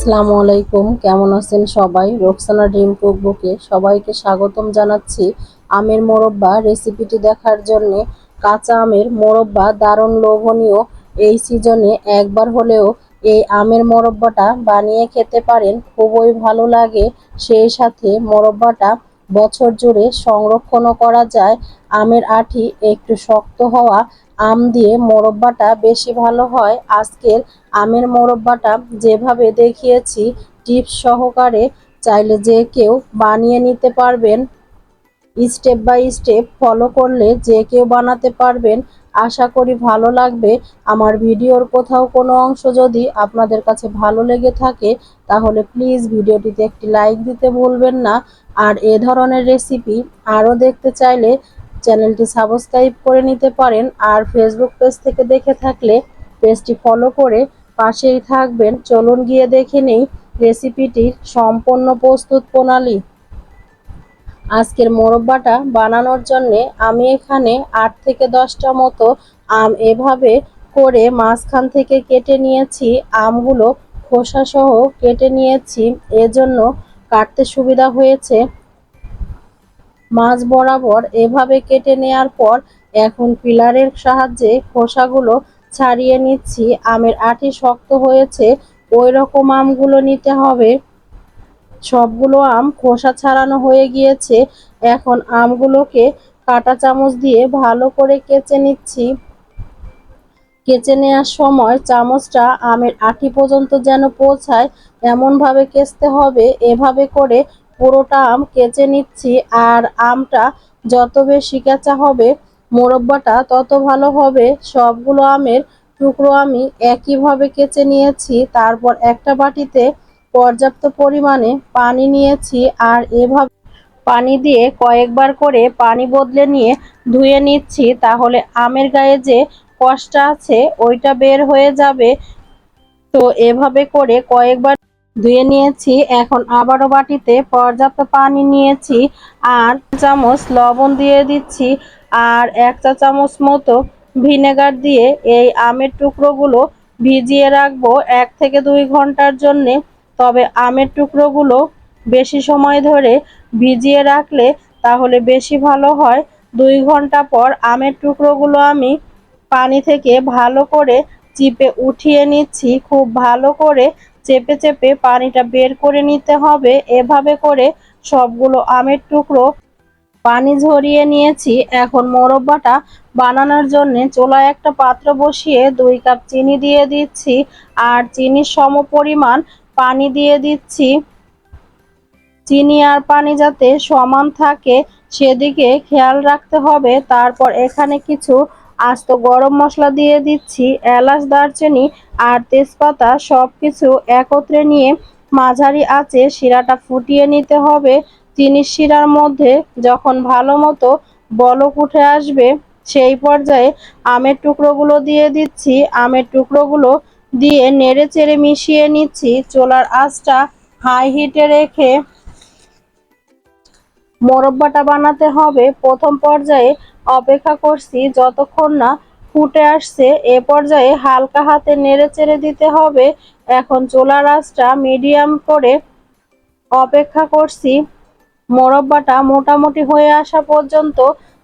আসসালামু আলাইকুম। কেমন আছেন সবাই? রোকসানা ড্রিম কুকবুকে সবাইকে স্বাগতম জানাচ্ছি আমের মোরব্বা রেসিপিটি দেখার জন্য। কাঁচা আমের মোরব্বা দারুণ লোভনীয়। এই সিজনে একবার হলেও এই আমের মোরব্বাটা বানিয়ে খেতে পারেন, খুবই ভালো লাগে। সেই সাথে মোরব্বাটা বছর জুড়ে সংরক্ষণও করা যায়। আমের আঠি একটু শক্ত হওয়া আম দিয়ে মোরব্বাটা বেশি ভালো হয়। আজকের আমের মোরব্বাটা যেভাবে দেখিয়েছি, টিপস সহকারে চাইলে যে কেউ বানিয়ে নিতে পারবেন। স্টেপ বাই স্টেপ ফলো করলে যে কেউ বানাতে পারবেন। আশা করি ভালো লাগবে। আমার ভিডিওর কোথাও কোনো অংশ যদি আপনাদের কাছে ভালো লেগে থাকে, তাহলে প্লিজ ভিডিওটিতে একটি লাইক দিতে ভুলবেন না। আর এ ধরনের রেসিপি আরও দেখতে চাইলে চ্যানেলটি সাবস্ক্রাইব করে নিতে পারেন আর ফেসবুক পেজ থেকে দেখে থাকলে পেজটি ফলো করে পাশেই থাকবেন। চলুন গিয়ে দেখে নেই রেসিপিটির সম্পূর্ণ প্রস্তুত প্রণালী। আজকের মোরব্বাটা বানানোর জন্য আমি এখানে আট থেকে দশটা মতো আম এভাবে করে মাঝখান থেকে কেটে নিয়েছি। আমগুলো খোসা সহ কেটে নিয়েছি। এজন্য কাটতে সুবিধা হয়েছে। মাছ বরাবর এভাবে কেটে নেয়ার পর এখন পিলারের সাহায্যে খোসাগুলো ছাড়িয়ে নিচ্ছি। আমের আটি শক্ত হয়েছে ওই রকম আমগুলো নিতে হবে। সবগুলো আম খোসা ছাড়ানো হয়ে গিয়েছে। এখন আমগুলোকে কাটা চামচ দিয়ে ভালো করে কেচে নিচ্ছি। কেচে নেওয়ার সময় চামচটা আমের আটি পর্যন্ত যেন পৌঁছায়, এমনভাবে কেচতে হবে। এভাবে করে পুরোটা আম কেচে নিচ্ছি আর আমটা যত বেশি কেঁচা হবে, মোরব্বাটা তত ভালো হবে। সবগুলো আমের টুকরো আমি একইভাবে কেচে নিয়েছি। তারপর একটা বাটিতে পর্যাপ্ত পরিমাণে পানি নিয়েছি আর এভাবে পানি দিয়ে কয়েকবার করে পানি বদলে নিয়ে ধুয়ে নিচ্ছি। তাহলে আমের গায়ে যে কষটা আছে, ওইটা বের হয়ে যাবে। তো এভাবে করে কয়েকবার ধুয়ে নিয়েছি, এখন আবারও বাটিতে পর্যাপ্ত পানি নিয়েছি, আর চামচ লবণ দিয়ে দিচ্ছি, আর এক চা চামচ মতো ভিনেগার দিয়ে এই আমের টুকরোগুলো ভিজিয়ে রাখব এক থেকে দুই ঘণ্টার জন্যে। তবে আমের টুকরোগুলো বেশি সময় ধরে ভিজিয়ে রাখলে তাহলে বেশি ভালো হয়। দুই ঘণ্টা পর আমের টুকরোগুলো আমি পানি থেকে ভালো করে চিপে উঠিয়ে নিচ্ছি, খুব ভালো করে চেপে চেপে পানিটা বের করে নিতে হবে। এভাবে করে সবগুলো আমের টুকরো পানি ঝরিয়ে নিয়েছি। এখন মোরব্বাটা বানানোর জন্য চোলায় একটা পাত্র বসিয়ে দুই কাপ চিনি দিয়ে দিচ্ছি আর চিনির সম পরিমাণ পানি দিয়ে দিচ্ছি। চিনি আর পানি যাতে সমান থাকে সেদিকে খেয়াল রাখতে হবে। তারপর এখানে কিছু আস্ত গরম মশলা দিয়ে দিচ্ছি, এলাচ, দারচিনি আর তেজপাতা সব কিছু একত্রে নিয়ে মাঝারি আঁচে শিরাটা ফুটিয়ে নিতে হবে। চিনির শিরার মধ্যে যখন ভালো মতো বলক উঠে আসবে, সেই পর্যায়ে আমের টুকরোগুলো দিয়ে দিচ্ছি। আমের টুকরোগুলো দিয়ে নেড়ে চেড়ে মিশিয়ে নিচ্ছি। চোলার আঁচটা হাই হিটে রেখে মোরব্বাটা বানাতে হবে। প্রথম পর্যায়ে অপেক্ষা করছি যতক্ষণ না ফুটে আসছে। এ পর্যায়ে হালকা হাতে নেড়ে চেড়ে দিতে হবে। এখন চোলার আঁচটা মিডিয়াম করে অপেক্ষা করছি। মোরব্বাটা মোটামুটি হয়ে আসা পর্যন্ত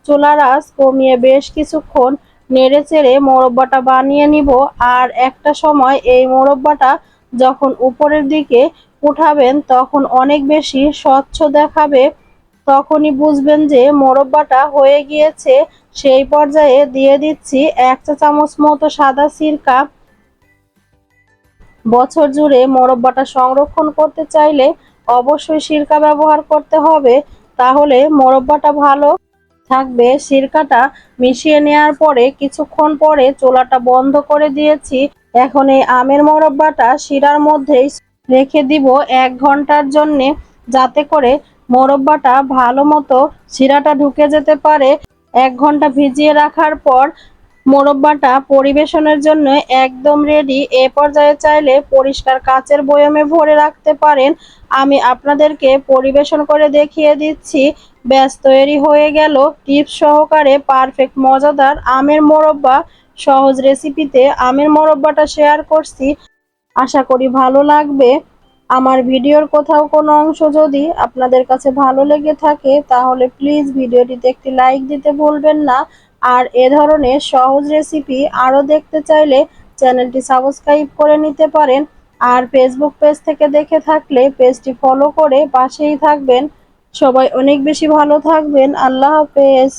চুলার আঁচ কমিয়ে বেশ কিছুক্ষণ নেড়ে চেড়ে মোরব্বাটা বানিয়ে নিব। আর একটা সময় এই মোরব্বাটা যখন উপরের দিকে উঠাবেন, তখন অনেক বেশি স্বচ্ছ দেখাবে। তখনই বুঝবেন যে মোরব্বাটা হয়ে গিয়েছে, সেই পর্যায়ে দিয়ে দিচ্ছি এক চা চামচ মতো সাদা সিরকা। বছর জুড়ে মোরব্বাটা সংরক্ষণ করতে চাইলে অবশ্যই সিরকা ব্যবহার করতে হবে, তাহলে মোরব্বাটা ভালো থাকবে। সিরকাটা মিশিয়ে নেওয়ার পরে কিছুক্ষণ পরে চোলাটা বন্ধ করে দিয়েছি। এখন এই আমের মোরব্বাটা শিরার মধ্যেই রেখে দিব এক ঘণ্টার জন্যে, যাতে করে মোরব্বাটা ভালো মতো শিরাটা ঢুকে যেতে পারে। এক ঘণ্টা ভিজিয়ে রাখার পর মোরব্বাটা পরিবেশনের জন্য একদম রেডি এ পর্যায়ে চাইলে পরিষ্কার কাচের বয়মে ভরে রাখতে পারেন। আমি আপনাদেরকে পরিবেশন করে দেখিয়ে দিচ্ছি। ব্যাস, তৈরি হয়ে গেল। টিপস সহকারে পারফেক্ট মজাদার আমের মোরব্বা। সহজ রেসিপিতে আমের মোরব্বাটা শেয়ার করছি। আশা করি ভালো লাগবে। আমার ভিডিওর কোথাও কোনো অংশ যদি আপনাদের কাছে ভালো লেগে থাকে, তাহলে প্লিজ ভিডিওটিতে একটি লাইক দিতে ভুলবেন না। আর এ ধরনের সহজ রেসিপি আরও দেখতে চাইলে চ্যানেলটি সাবস্ক্রাইব করে নিতে পারেন। আর ফেসবুক পেজ থেকে দেখে থাকলে পেজটি ফলো করে পাশেই থাকবেন। সবাই অনেক বেশি ভালো থাকবেন। আল্লাহ হাফেজ।